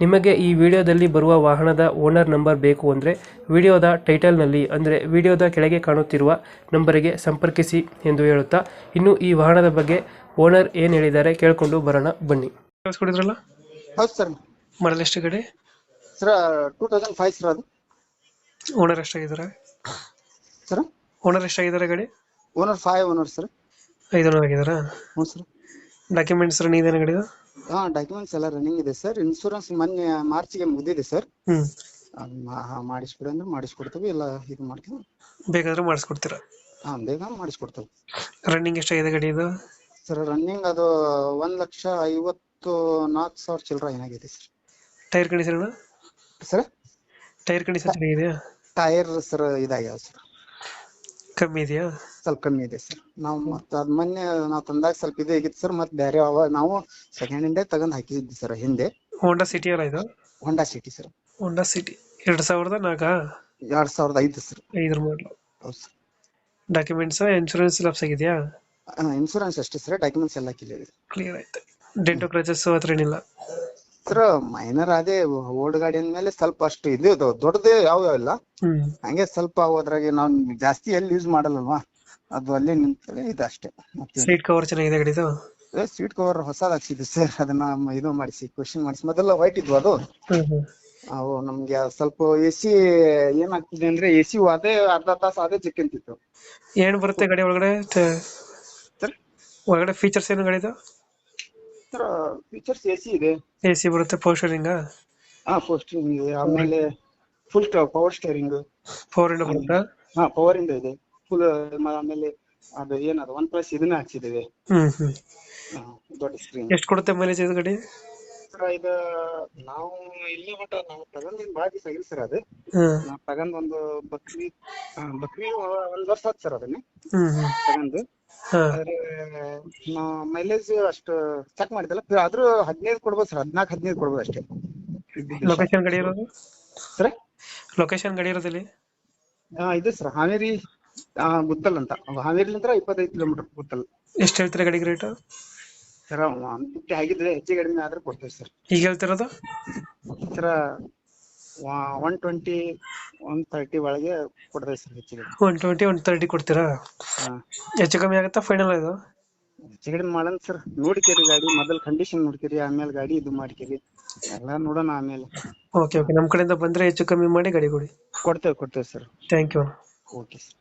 ನಿಮಗೆ ಈ ವಿಡಿಯೋದಲ್ಲಿ ಬರುವ ವಾಹನದ ಓನರ್ ನಂಬರ್ ಬೇಕು ಅಂದರೆ ವಿಡಿಯೋದ ಟೈಟಲ್ನಲ್ಲಿ ಅಂದರೆ ವಿಡಿಯೋದ ಕೆಳಗೆ ಕಾಣುತ್ತಿರುವ ನಂಬರಿಗೆ ಸಂಪರ್ಕಿಸಿ ಎಂದು ಹೇಳುತ್ತಾ ಇನ್ನು ಈ ವಾಹನದ ಬಗ್ಗೆ ಓನರ್ ಏನು ಹೇಳಿದ್ದಾರೆ ಕೇಳಿಕೊಂಡು ಬರೋಣ ಬನ್ನಿ. ಕಳಿಸ್ಕೊಡಿದ್ರಲ್ಲ? ಹೌದು ಸರ್. ಮಾಡಲ್ ಎಷ್ಟು ಗಡಿ? Sir two thousand five sir ಅದು. ಓನರ್ ಎಷ್ಟಾಗಿದ್ದಾರೆ? ಸರ್? ಓನರ್ ಎಷ್ಟಾಗಿದ್ದಾರೆ ಗಾಡಿ? Owner five owner sir. ಐದು ಓನರ್ ಆಗಿದ್ದಾರಾ? ಹ್ಞೂ ಸರ್. ಡಾಕ್ಯುಮೆಂಟ್ಸ್ ರನ್ ಇದೆ? ಗಾಡಿದು ಹಾಂ ಡಾಕ್ಯುಮೆಂಟ್ಸ್ ಎಲ್ಲ ರನ್ನಿಂಗ್ ಇದೆ ಸರ್ ಇನ್ಶೂರೆನ್ಸ್ ಮೊನ್ನೆ ಮಾರ್ಚ್ಗೆ ಮುಗಿದಿದೆ ಸರ್ ಹ್ಞೂ ಅದ್ ಮಾ- ಹಾ, ಮಾಡಿಸ್ಕೊಡಿ ಅಂದ್ರೆ ಮಾಡಿಸ್ಕೊಡ್ತೀವಿ. ಇಲ್ಲ ಇದು ಮಾಡ್ತೀವಿ. ಬೇಕಾದ್ರೆ ಮಾಡಿಸ್ಕೊಡ್ತೀರಾ? ಹಾ ಬೇಗ ಮಾಡಿಸ್ಕೊಡ್ತೀವಿ. ರನ್ನಿಂಗ್ ಎಷ್ಟಾಗಿದೆ ಗಾಡಿ ಇದು? ಸರ್ ರನ್ನಿಂಗ್ ಅದು ಒಂದ್ ಲಕ್ಷ ಐವತ್ತು ನಾಲ್ಕು ಸಾವಿರ ಚಿಲ್ಲರ ಏನಾಗಿದೆ sir tyre condition sir tyre condition ಚೆನ್ನಾಗಿದೆಯಾ? ಟೈರ್ ಸರ್ ಇದಾಗ್ಯಾವ ಸರ್ ಕಮ್ಮಿ ಇದೆಯಾ? ಸ್ವಲ್ಪ ಕಮ್ಮಿ ಇದೆ ಸರ್. ನಾವು ಮತ್ತೆ ಅದ್ ಮೊನ್ನೆ ನಾವು ತಂದಾಗ ಸ್ವಲ್ಪ ಇದು ಆಗಿತ್ತು ಸರ್ ಮತ್ತೆ ಬೇರೆ ಅವ ನಾವು ಸೆಕೆಂಡ್ ಹ್ಯಾಂಡೇ ತಗೊಂಡ್ ಹಾಕಿದ್ವಿ ಸರ್ ಹಿಂದೆ. ಹೋಂಡಾ ಸಿಟಿ ಅಲ್ಲ ಇದು? Honda City sir. Honda City ಎರಡ್ ಸಾವಿರದ ನಾಲ್ಕಾ? ಎರಡ್ ಸಾವಿರದ ಐದು ಸರ್. ಐದರ ಮಾಡಲು ಹೌದು ಸರ್. ಡಾಕ್ಯುಮೆಂಟ್ಸ್ ಇನ್ಶೂರೆನ್ಸ್ ಲಾಪ್ಸ್ ಆಗಿದೆಯಾ ಇನ್ಶೂರೆನ್ಸ್ ಅಷ್ಟೇ ಸರ್. ಡಾಕ್ಯುಮೆಂಟ್ಸ್ ಎಲ್ಲ ಕ್ಲಿಯರ್ ಇದೆ. ಕ್ಲಿಯರ್ ಆಯ್ತು. ಡೆಂಟೋ ಕ್ರಚಸ್ ಹತ್ರ ಏನಿಲ್ಲ. ಸರ್ ಮೈನರ್ ಅದೇ ಓಲ್ಡ್ ಗಾಡಿ ಅಂದ್ಮೇಲೆ ಸ್ವಲ್ಪ ಅಷ್ಟು ಇದು ದೊಡ್ಡದೇ ಯಾವ ಇಲ್ಲ. ಹಂಗೆ ಸ್ವಲ್ಪ ಅದ್ರಾಗೆ ನಾವ್ ಜಾಸ್ತಿ ಎಲ್ಲಿ ಯೂಸ್ ಮಾಡಲ್ವಾ ಅದು ಅಲ್ಲೇ ನಿಂತಿದೆ ಇದು ಅಷ್ಟೇ ಸೀಟ್ ಕವರ್ ಚೆನ್ನಾಗಿದೆ ಗಾಡಿದು? ಸೀಟ್ ಕವರ್ ಹೊಸದ ಹಾಕ್ಸಿದ್ವಿ ಸರ್ ಅದನ್ನ ಇದು ಮಾಡಿಸಿ ಕ್ವಶನ್ ಮಾಡಿಸಿ. ಮೊದಲ ವೈಟ್ ಇದ್ವು ಅದು. ಅವು ನಮ್ಗೆ ಸ್ವಲ್ಪ ಎ ಸಿ ಏನಾಗ್ತಿದೆ ಅಂದ್ರೆ ಎ ಸಿ ಅದೇ ಅರ್ಧ ತಾಸು ಅದೇ ಚಿಕ್ಕಂತಿತ್ತು ಏನ್ ಬರುತ್ತೆ ಗಾಡಿ ಒಳಗಡೆ? ಒಳಗಡೆ ಫೀಚರ್ಸ್ ಏನು ಗಾಡಿದು? ಸರ್ ಫೀಚರ್ಸ್ ಎಸಿ ಇದೆ. ಬರುತ್ತೆ ಸಿ ಬರುತ್ತೆ ಆ? ಹಾ ಪೋಸ್ಟಿಂಗ್ ಇದೆ. ಆಮೇಲೆ ಫುಲ್ ಪವರ್ ಸ್ಟೇರಿಂಗ್ ಪವರ್ ಇಂಡ ಬರುತ್ತಾ? ಹಾ ಪವರ್ ಇಂದ ಇದೆ. ಫುಲ್ ಆಮೇಲೆ ಅದು ಏನದು? ಒನ್ ಪ್ಲಸ್ ಇದನ್ನ ಹಾಕ್ಸಿದ್ದೇವೆ. ಹ್ಮ್ ಹ್ಮ್. ಹಾ, ದೊಡ್ಡ ಸ್ಕ್ರೀನ್ ಎಷ್ಟು ಕೊಡುತ್ತೆ ಮೈಲೇಜ್ ಇದು ಗಾಡಿ ಇದು ನಾವು ಇಲ್ಲಿ ಮಟ್ಟ ನಾವು ತಗೊಂಡಿದ್ ಭಾಳ ದಿವಸ ಆಗಿಲ್ಲ ಸರ್ ಅದು. ನಾವು ತಗೊಂಡ್ ಒಂದು ಬಕ್ರಿ ಬಕ್ರಿ ಒಂದ್ ವರ್ಷ ಆಯ್ತು ಸರ್ ಅದನ್ನ. ತಗೊಂಡು. ಮೈಲೇಜ್ ಅಷ್ಟು ಚೆಕ್ ಮಾಡಿದಲ್ಲ ಆದ್ರೂ ಹದಿನೈದು ಕೊಡ್ಬೋದು ಸರ್ ಹದಿನಾಲ್ಕು ಹದಿನೈದು ಕೊಡ್ಬೋದು ಅಷ್ಟೇ. ಲೊಕೇಶನ್ ಗಡಿ ಇರೋದು? ಸರ್ ಲೊಕೇಶನ್ ಗಡಿ ಇರೋದಿಲ್ಲಿ ಇದು ಸರ್ ಹಾವೇರಿ ಆ, ಗುತ್ತಲ್ ಅಂತ. ಹಾವೇರಿಲಿಂದ ಇಪ್ಪತ್ತೈದು ಕಿಲೋಮೀಟರ್ ಗುತ್ತಲ್. ಎಷ್ಟು ಹೇಳ್ತೀರಾ ಗಡಿಗೆ ರೇಟ್ ಸರ್ ಒನ್ ಫಿಫ್ಟಿ ಆಗಿದ್ರೆ ಹೆಚ್ಚು ಕಡಿಮೆ ಆದ್ರೆ ಕೊಡ್ತೇವೆ ಸರ್ ಈಗ ಹೇಳ್ತಿರೋದು? Sir one twenty one thirty ಒಳಗೆ ಕೊಡ್ತೇವೆ ಸರ್ ಹೆಚ್ಚು ಕಡಿಮೆ ಒನ್ ಟ್ವೆಂಟಿ ಒನ್ ತರ್ಟಿ ಕೊಡ್ತೀರಾ? ಹಾ. ಹೆಚ್ಚು ಕಮ್ಮಿ ಆಗುತ್ತಾ ಫೈನಲ್ ಇದು? ಹೆಚ್ಚು ಕಡಿಮೆ ಮಾಡೋಣ ಸರ್. ನೋಡ್ಕೇರಿ ಗಾಡಿ ಮೊದಲ್ ಕಂಡೀಷನ್ ನೋಡ್ಕೇರಿ ಆಮೇಲೆ ಗಾಡಿ ಇದು ಮಾಡ್ಕೇರಿ. ಎಲ್ಲ ನೋಡೋಣ ಆಮೇಲೆ. ಓಕೆ ಓಕೆ ನಮ್ಮ ಕಡೆಯಿಂದ ಬಂದ್ರೆ ಹೆಚ್ಚು ಕಮ್ಮಿ ಮಾಡಿ ಗಾಡಿ ಕೊಡಿ. ಕೊಡ್ತೇವೆ ಕೊಡ್ತೇವೆ sir. Thank you okay sir